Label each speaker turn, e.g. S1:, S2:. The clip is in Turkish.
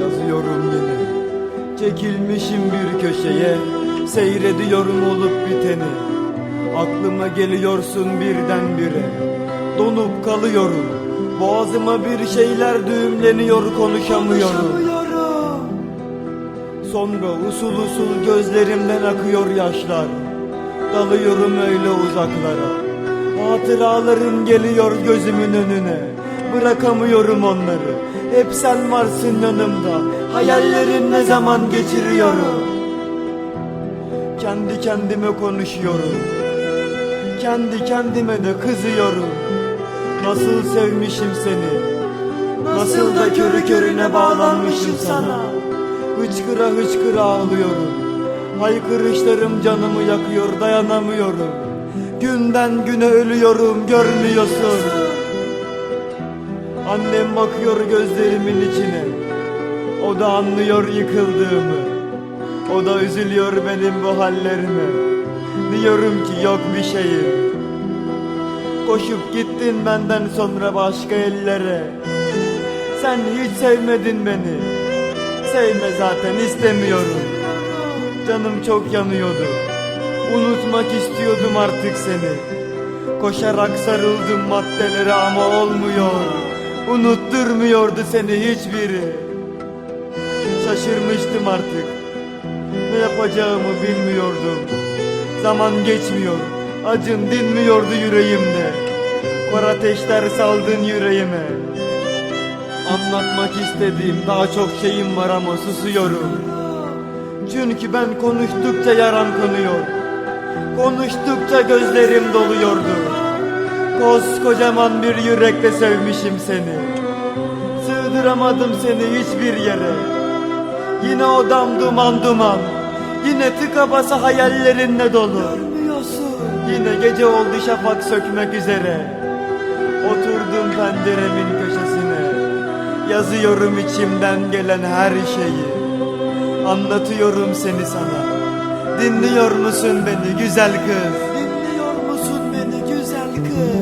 S1: Yazıyorum yine. Çekilmişim bir köşeye. Seyrediyorum olup biteni. Aklıma geliyorsun birdenbire. Donup kalıyorum. Boğazıma bir şeyler düğümleniyor konuşamıyorum. Sonra usul usul gözlerimden akıyor yaşlar. Dalıyorum öyle uzaklara Hatıralarım geliyor gözümün önüne. Bırakamıyorum onları. Hep sen varsın yanımda. Hayallerin ne zaman geçiriyorum? Kendi kendime konuşuyorum. Kendi kendime de kızıyorum. Nasıl sevmişim seni? Nasıl da körü körüne bağlanmışım sana? Hıçkıra hıçkıra ağlıyorum. Haykırışlarım canımı yakıyor dayanamıyorum Günden güne ölüyorum görmüyorsun. Annem bakıyor gözlerimin içine. O da anlıyor yıkıldığımı. O da üzülüyor benim bu hallerime. Diyorum ki yok bir şeyim. Koşup gittin benden sonra başka ellere. Sen hiç sevmedin beni. Sevme zaten istemiyorum. Canım çok yanıyordu Unutmak istiyordum artık seni. Koşarak sarıldım maddelere ama olmuyor. Unutturmuyordu seni hiçbiri. Şaşırmıştım artık. Ne yapacağımı bilmiyordum. Zaman geçmiyor. Acın dinmiyordu yüreğimde. Kor ateşler saldın yüreğime. Anlatmak istediğim daha çok şeyim var ama susuyorum. Çünkü ben konuştukça yaram kanıyor Konuştukça gözlerim doluyordu. Koskocaman bir yürekle sevmişim seni. Sığdıramadım seni hiçbir yere. Yine odam duman duman. Yine tıka basa hayallerinle dolu. Yine gece oldu şafak sökmek üzere. Oturdum penceremin köşesine. Yazıyorum içimden gelen her şeyi. Anlatıyorum seni sana Dinliyor musun beni güzel kız? Dinliyor musun beni güzel kız?